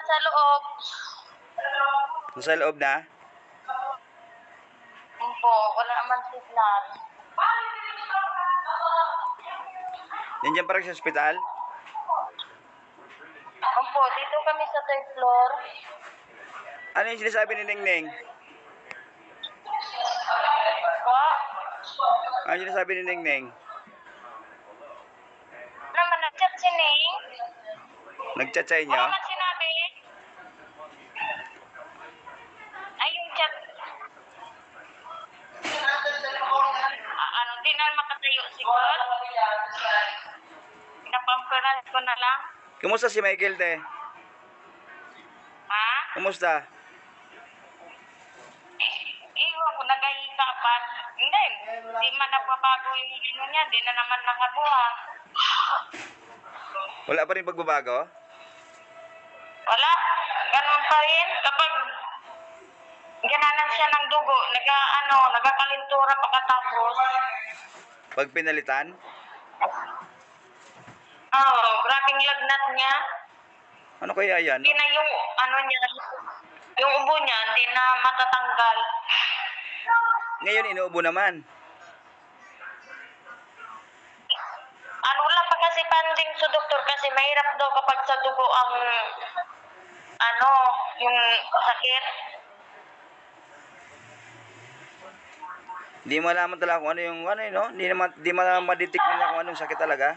nasa loob. Nasa loob na? Opo, wala naman signal. Nandiyan pa rin sa ospital? Opo, dito kami sa third floor. Ano yung sinasabi ni Ningning? Po? Ano yung sinasabi ni Ningning? Naman nag-chat si Ning. Nag-chat sa Ano inyo? naman sinabi? Ay, yung chat. Ah, ano, di na makatayo siguro. Pinapamparan ko na lang. Kumusta si Michael, te? Ha? Kumusta? Iwan ko, nagahikapan. Hindi, di man nagbabago yung ano niya, di na naman nakabuha. Wala pa rin pagbabago? Wala, ganun pa rin. Kapag gananan siya ng dugo, naga, ano, nagakalintura pagkatapos. Pag pinalitan? Oo, oh, grabing lagnat niya. Ano kaya yan? Hindi na yung, ano niya, yung ubo niya, hindi na matatanggal. Ngayon, inuubo naman. Ano lang pa kasi panding sa doktor kasi mahirap daw kapag sa dugo ang, ano, yung sakit. Hindi malaman talaga kung ano yung ano yun, no? Hindi naman, di malaman madetect nila kung anong sakit talaga.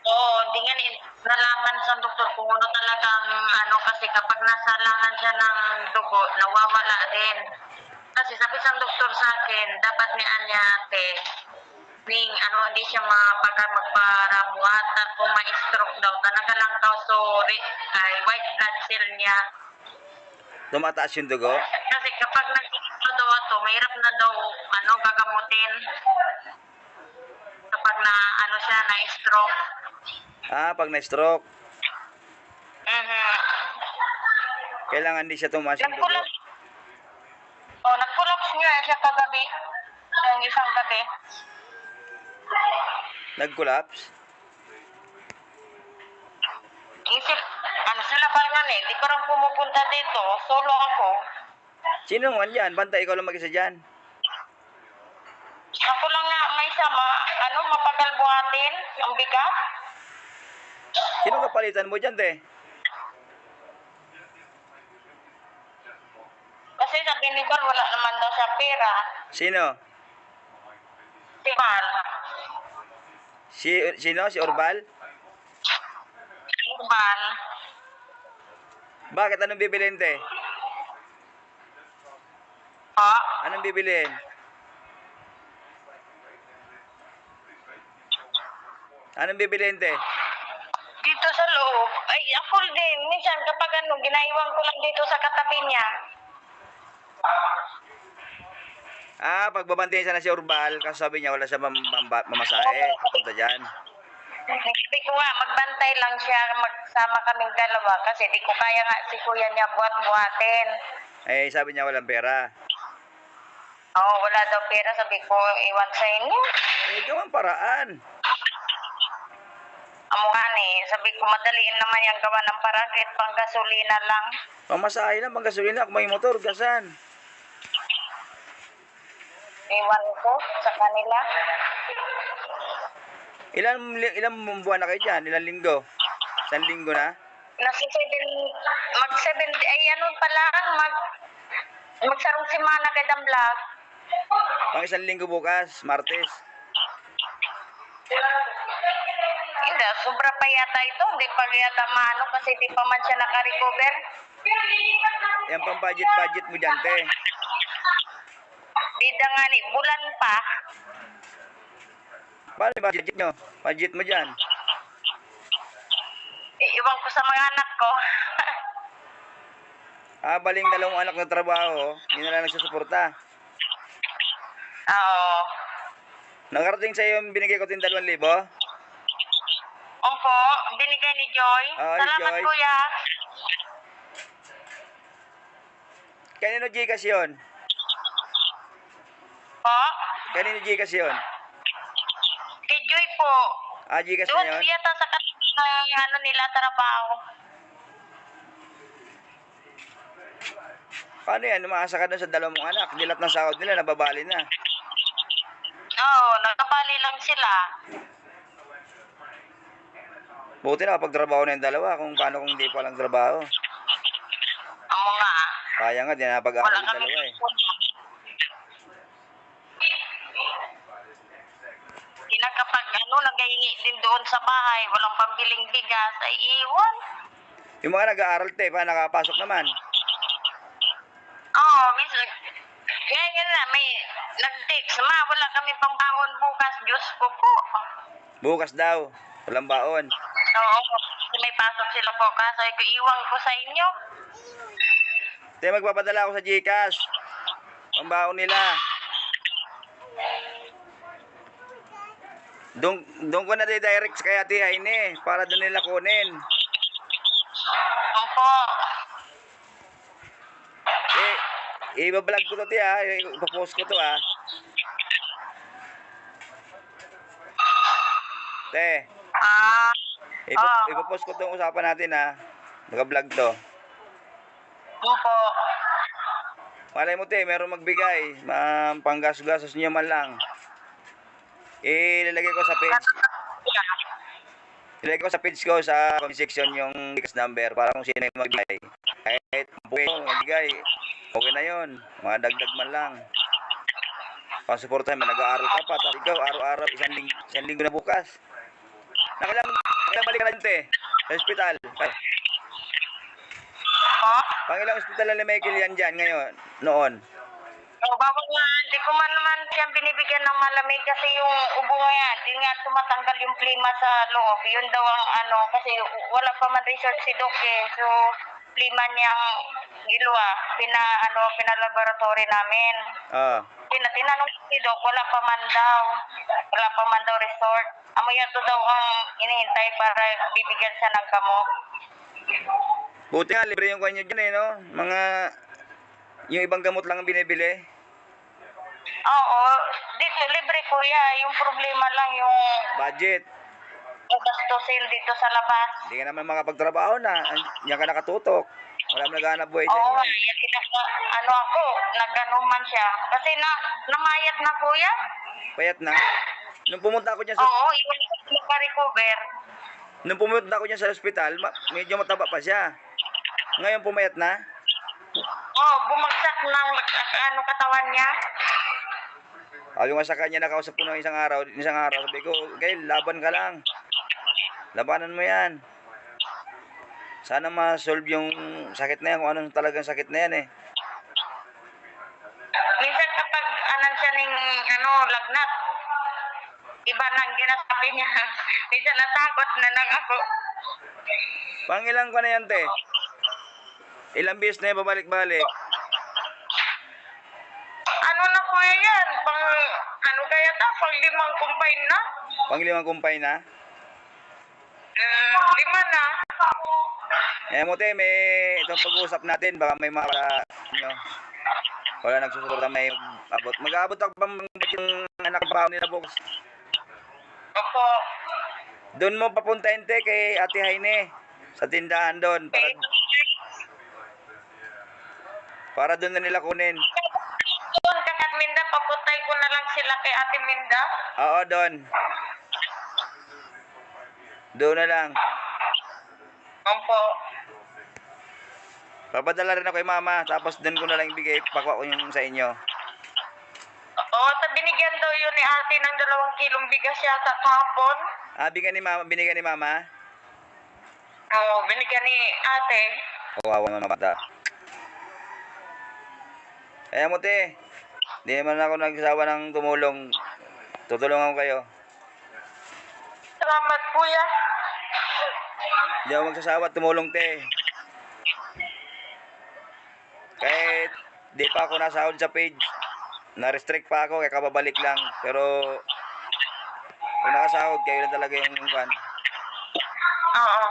Oo, di nga ni- nalaman sa doktor kung ano talagang ano kasi kapag nasalangan siya ng dugo, nawawala din. Kasi sabi sa doktor sa akin, dapat ni Anyate, ning ano hindi siya mapagka magparabuhatan kung ma-stroke daw. Talaga lang daw sorry kay white blood cell niya. Tumataas yung dugo. Kasi kapag ito, mahirap na daw ano gagamutin. Kapag na ano siya na-stroke. Ah, pag na-stroke, Mhm. kailangan di siya tumaas dugo. Nagkulap. Oh, nagkulap niya siya kagabi. Yung isang gabi. Nag-collapse? Isip, ano sila ba nga eh, di ko rin pumupunta dito. Solo ako. Sino man yan? Bantay ikaw lang mag-isa dyan. Ako lang nga may sama, ano, mapagal buhatin, ang bigat. Sino kapalitan mo dyan, te? Kasi sabi ni Bar, wala naman daw siya pera. Sino? Si Bar. Si, sino? Si Orbal? Bar. Bakit? Anong bibilin, te? Ha? Anong bibilin? Anong bibilin, te? Dito sa loob. Ay, ako din. Minsan kapag ano, ginaiwan ko lang dito sa katabi niya. Ah, pagbabantayan siya na si Orbal, kasi sabi niya wala siya mam mam- mamasahe. Punta dyan. Sabi ko nga, magbantay lang siya, magsama kaming dalawa kasi di ko kaya nga si kuya niya buhat-buhatin. Eh, sabi niya walang pera. Oo, wala daw pera, sabi ko, iwan sa inyo. Eh, gawang paraan. Amo nga ni, sabi ko, madaliin naman yung gawa ng parang kahit pang gasolina lang. Pamasahe lang, pang gasolina. Kung may motor, gasan. Iwan ko sa kanila. Ilan, ilan buwan na kayo dyan? Ilan linggo? Isang linggo na? Nasa seven, mag seven, ay ano pa lang, mag, magsarong simana kay Damlag. Pang isang linggo bukas, Martes. Hindi, sobra pa yata ito, hindi pa yata maano kasi di pa man siya nakarecover. Yan pang budget-budget mo dyan, te. Bida nga ni, bulan pa. Paano yung budget nyo? Budget mo dyan. Iiwan ko sa mga anak ko. Ah, baling dalawang anak na trabaho, hindi na lang nagsusuporta. Oo. Nakarating sa iyo yung binigay ko tin 2,000. Opo, binigay ni Joy. Ah, ni Salamat Joy. kuya. Kanino Gcash yun? Po, Kanino Gcash yun? kay Joy po. Ah, Gcash Doon na yun? yata sa ng ano nila trabaho. Paano yan? Umaasa ka doon sa dalawang mong anak. Dilat ng sahod nila, nababali na. Oo, nagkabali lang sila. Buti na kapag trabaho na yung dalawa. Kung paano kung hindi pa lang trabaho. Ang mga, Kaya nga, di na pag-aaral wala yung dalawa eh. Kinakapag ano, nagahingi din doon sa bahay, walang pambiling bigas, ay iwan. Yung mga nag-aaral te, pa nakapasok naman. Oo, oh, minsan, ngayon na, may nag-text, ma, wala kami pambaon bukas, Diyos ko po. Bukas daw. Walang baon. Oo, kasi may pasok sila bukas, ay ko iwan ko sa inyo. Te, magpapadala ako sa Gcash. Pambaon nila. Doon, doon ko na direct kay Ate Haine para doon nila kunin. Opo. Ibablog ko to te ha. Ipapost ko to ha. Te, Ah, ipa, Ah. ipapost ko tong usapan natin ha. Naka-vlog to. opo. Malay mo te, meron magbigay. Ma, panggas-gasos niyo man lang. Ilalagay ko sa page. Ilalagay ko sa page ko sa comment section yung tickets number para kung sino yung magbigay. Kahit mo, magbigay. Okay na yon Mga dagdag man lang. Pang-supportan mo, nag-aaral ka pa. Tapos ikaw, araw-araw, isang, ling isang linggo na bukas. Nakilang, nakilang balik ka na dun, te. Sa hospital. Ha? Pangilang hospital na ni Michael yan dyan ngayon, noon. Oh, bawal nga, di ko man naman siya binibigyan ng malamig kasi yung ubo nga yan, di nga tumatanggal yung klima sa loob. Yun daw ang ano, kasi wala pa man research si Doc eh. So, klima niyang gilwa, pina, ano, pinalaboratory namin. Ah. Tina, tinanong si Doc, wala pa man daw. Wala pa man daw resort. Amo yan to daw ang inihintay para bibigyan siya ng gamot. Buti nga, libre yung kanya dyan eh, no? Mga, yung ibang gamot lang ang binibili. Oo, dito libre kuya. Yung problema lang yung Budget. gastusin dito sa labas. Hindi ka naman makapagtrabaho na. An- Yan ka nakatutok. Wala naghanap buhay sa Oo inyo. yan tinaka, ano ako, naganuman siya. Kasi na, namayat na kuya. Payat na. Nung pumunta ako dyan sa, Oo, iwan ko makarecover. nung pumunta ako dyan sa ospital, ma- medyo mataba pa siya. Ngayon pumayat na. Oo, bumagsak ng ano katawan niya. Sabi ko nga sa kanya, nakausap ko ng isang araw, isang araw, sabi ko, Gail, laban ka lang. Labanan mo yan. Sana ma-solve yung sakit na yan, kung anong talagang sakit na yan eh. Minsan kapag anan siya ng ano, lagnat, iba nang ginasabi niya. Minsan natakot na lang ako. Pangilang ko na yan, te. Ilang bis na yan, babalik-balik. Ano na kuya yan? Pang, ano kaya ta? Pang limang combine na? Panglimang kumpay na. Mm, lima na. Eh mo te, may itong pag-uusap natin, baka may mga wala, nyo. Wala nagsusuporta may abot. Mag-aabot ako pang yung anak pa nila bukas. Opo. Doon mo papuntahin te kay Ate Haine sa tindahan doon para para doon na nila kunin. Doon kay Ate Minda, papuntay ko na lang sila kay Ate Minda. Oo, doon. Doon na lang. Opo. Papadala rin ako kay mama, tapos doon ko na lang ibigay, pakwa ko yung sa inyo. Oo, ta binigyan daw yun ni ate ng dalawang kilong bigas yata kahapon. Ah, bigyan ni mama, binigyan ni mama. Oo, binigyan ni ate. Kawawa mga bata. Kaya mo te, di naman ako nagsawa ng tumulong. Tutulungan ko kayo. Salamat kuya. Hindi ako magsasawa tumulong te. Kahit di pa ako nasahod sa page, na-restrict pa ako kaya kababalik lang. Pero kung nakasahod, kayo na talaga yung kan. Oo.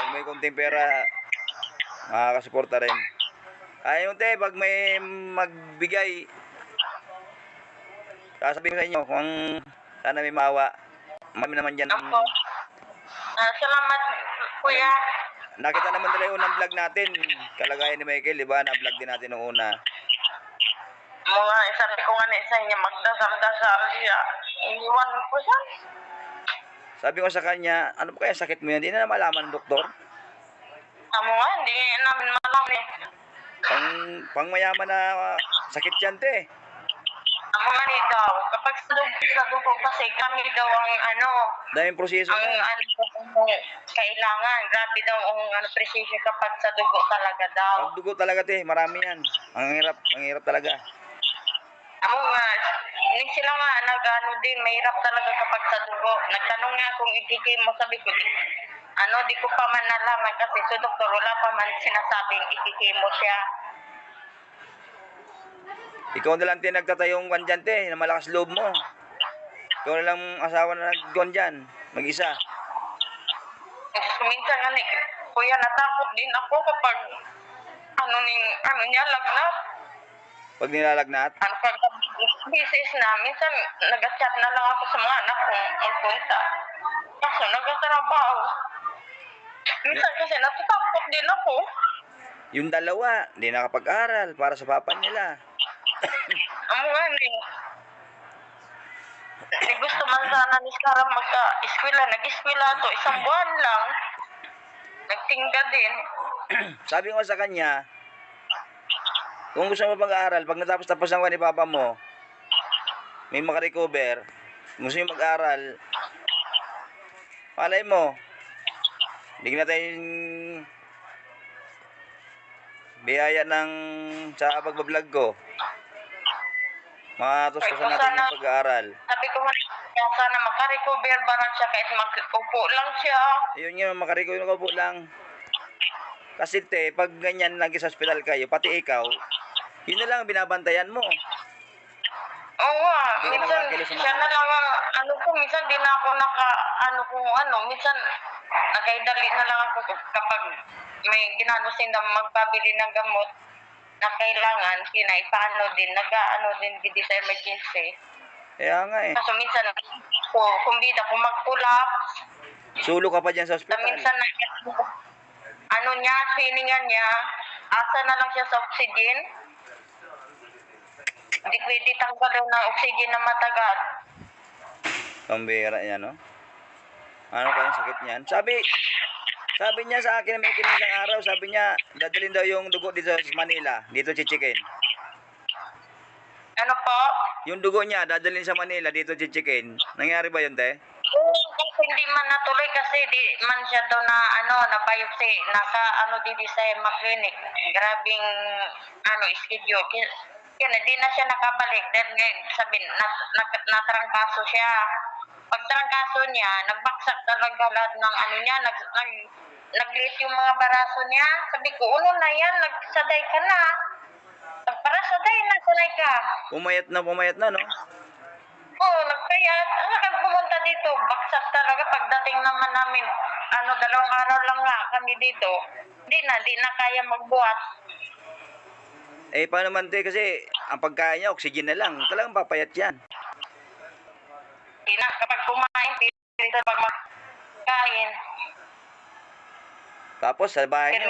Pag may konting pera, makakasuporta rin. Ayun te, pag may magbigay, sasabihin ko sa inyo kung sana may mawa. Mami naman dyan. Opo. Ah, salamat, kuya. Nakita naman nila yung unang vlog natin. Kalagayan ni Michael, di ba? Na-vlog din natin noong una. Mga sabi ko nga ni sa inyo, magdasal-dasal siya. Iniwan ko siya. Sabi ko sa kanya, ano ba kaya sakit mo yan? Hindi na malaman ng doktor. Amo nga, hindi namin malam eh. Pang, pang mayaman na ah, sakit yan, te. Ni daw, kapag sa dugo, sa dugo kasi kami daw ang ano, Daming proseso ang na. ano kailangan. Grabe daw ang ano precision kapag sa dugo talaga daw. Pag dugo talaga, te. Marami yan. Ang hirap, ang hirap talaga. Amo nga, hindi sila nga nag-ano din, mahirap talaga kapag sa dugo. Nagtanong nga kung ikikimo, sabi ko, di, ano, di ko pa man nalaman kasi sa doktor, wala pa man sinasabing ikikimo siya. Ikaw na lang, te, nagtatayong kwan dyan, te. Na malakas loob mo. Ikaw na lang asawa na nag dyan. Mag-isa. Minsan nga ni, kuya, natakot din ako kapag ano ning, ano niya, lagnat. Pag nilalagnat, Ano pag business na, minsan nag-chat na lang ako sa mga anak kong magpunta. Kaso nagtatrabaho. Minsan kasi natatakot din ako. yung dalawa, hindi nakapag-aral para sa papa nila. Amo nga ni. Di gusto man sana ni Sarah magka-eskwela. Nag-eskwela to, isang buwan lang. Nagtingga din. Sabi ko sa kanya, kung gusto mo mag-aaral, pag natapos-tapos ang ni papa mo, may makarecover, gusto nyo mag-aral, malay mo, hindi na tayong biyaya ng sa pagbablog ko. Matustusan natin yung pag-aaral. Sabi ko nga, kaya sana makarecover ba lang siya kahit mag-upo lang siya. Ayun yun, makarecover ko po lang. Kasi te, pag ganyan lagi sa hospital kayo, pati ikaw, yun na lang ang binabantayan mo. Oo nga, ka na minsan siya na lang ang, ano ko, minsan di na ako naka, ano kung ano, minsan nakaidali na lang ako kapag may ginano sila magpabili ng gamot na kailangan, kinaipaano din, nag-ano din gidi sa emergency. Kaya nga eh. Kaso minsan, ko, kumbida ko mag-pull-up, Sulo ka pa dyan sa na hospital. minsan na, ano niya, siningan niya, asa na lang siya sa oxygen. Hindi pwede tanggalin ng oxygen na matagal. Pambira yan, no? Ano kayang sakit niyan? Sabi, sabi niya sa akin, may kinig isang araw, sabi niya, dadalhin daw yung dugo dito sa Manila, dito chichikin. Ano po? Yung dugo niya, dadalhin sa Manila, dito chichikin. Nangyari ba yun, te? Kasi hindi man natuloy kasi di man siya daw na ano na biopsy naka ano di di sa Emma clinic grabing ano schedule kaya kaya di na siya nakabalik dahil nga sabi na, na, natrangkaso siya pagtrangkaso niya nagbaksak talaga lahat ng ano niya nag, nag nagliit yung mga baraso niya sabi ko uno na yan nagsaday ka na para saday na sanay ka Pumayat na, pumayat na, no? Oo, nagkayat. Ano kang pumunta dito? Baksak talaga pagdating naman namin. Ano, dalawang araw lang nga kami dito. Di na, di na kaya magbuhat. Eh, paano man, te? Kasi ang pagkain niya, oxygen na lang. Talagang papayat yan. Na, kapag kumain, dito pag magkain. Tapos, sa bahay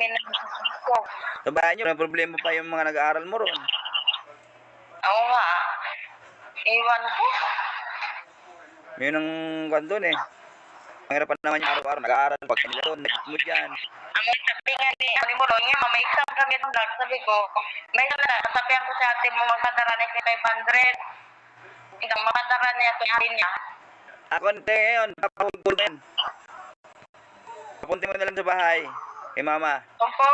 ko. sa bahay niyo, may problema pa yung mga nag-aaral mo ron. Oo nga. Iwan ko. Yun ang kwan doon eh. Ang hirapan naman yung araw-araw, nag-aaral, pag kanila doon, nag mo dyan. Ang sabi nga ni, mo ron, nga, may exam kami ng vlog. Sabi ko, may na, sabihan ko sa ate mo, magpadara kay 500. Ikaw, magpadara niya kay ate niya. Ako, te, ngayon, papahugol na yan. Papunti mo na lang sa bahay. Kay mama. Opo.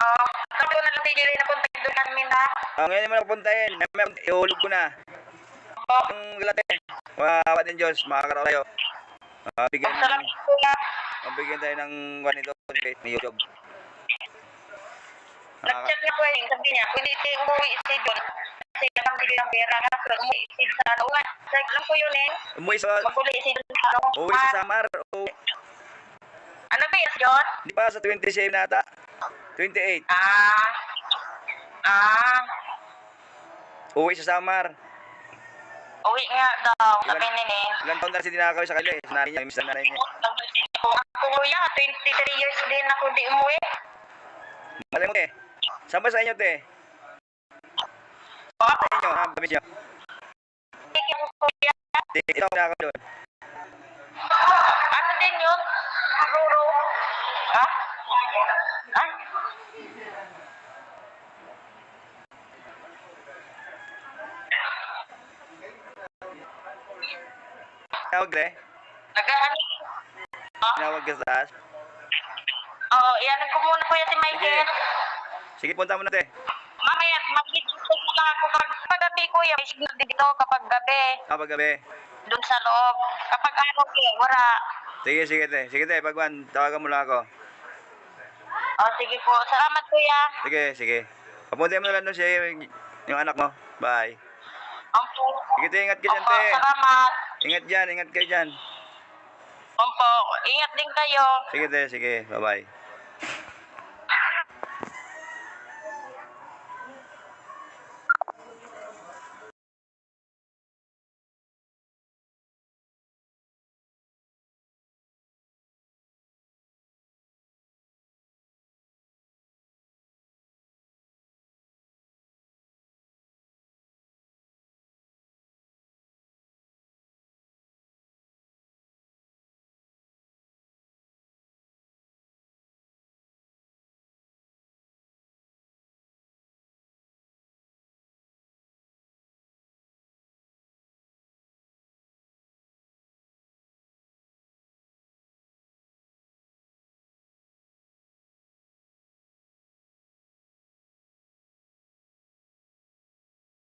Ah, sabi ko na lang DJ rin na punta doon namin ha. Oh, ngayon naman ako puntahin. May ihulog ko na. Opo. Ang galate. Mawa din Diyos, makakaraw tayo. Uh, bigyan, Ang sarap na. mabigyan tayo ng ito. Ni Yoyog. Nag-chat na po yun. Sabi niya, pwede umuwi si John. Kasi lang bili ng pera na. Pero umuwi si sa ano nga. Sabi lang po yun eh. Umuwi sa, Maguli si John sa ano. sa Samar. O, Ano ba yun, John? di ba sa 27 na ata? 28. Ah. Ah. Uwi sa Samar. Uwi nga daw. Sabi ni Ning. Ilan taon na si dinakaw sa kanila eh. Sa nanay niya, miss na nanay niya. Ako kuya, 23 years din ako di umuwi. Malay mo, te. Saan ba sa inyo, te? Oh, Sa inyo, ha? Probinsya. thank you kuya. Te, ikaw na ako doon. Ano din yun? Ruro. Ha? Ha? Tawag, te. Nagahan. Oh, Tinawag ka sa taas. oh, iyanin ko muna kuya si Michael. Sige, punta mo na, te. Mamaya, lang ako pag paggabi kuya. May signal din dito kapag gabi. Kapag gabi. Doon sa loob. Kapag araw kuya, wala. Sige, sige, te. Sige, te. Pagwan, tawagan mo lang ako. Oh, sige po. Salamat kuya. Sige, sige. Papunta mo na lang doon siya, yung anak mo. Bye. Opo. Sige, te. Ingat ka dyan, te. salamat. Ingat dyan, ingat kayo dyan. Opo, ingat din kayo. Sige, te. Sige. Bye-bye.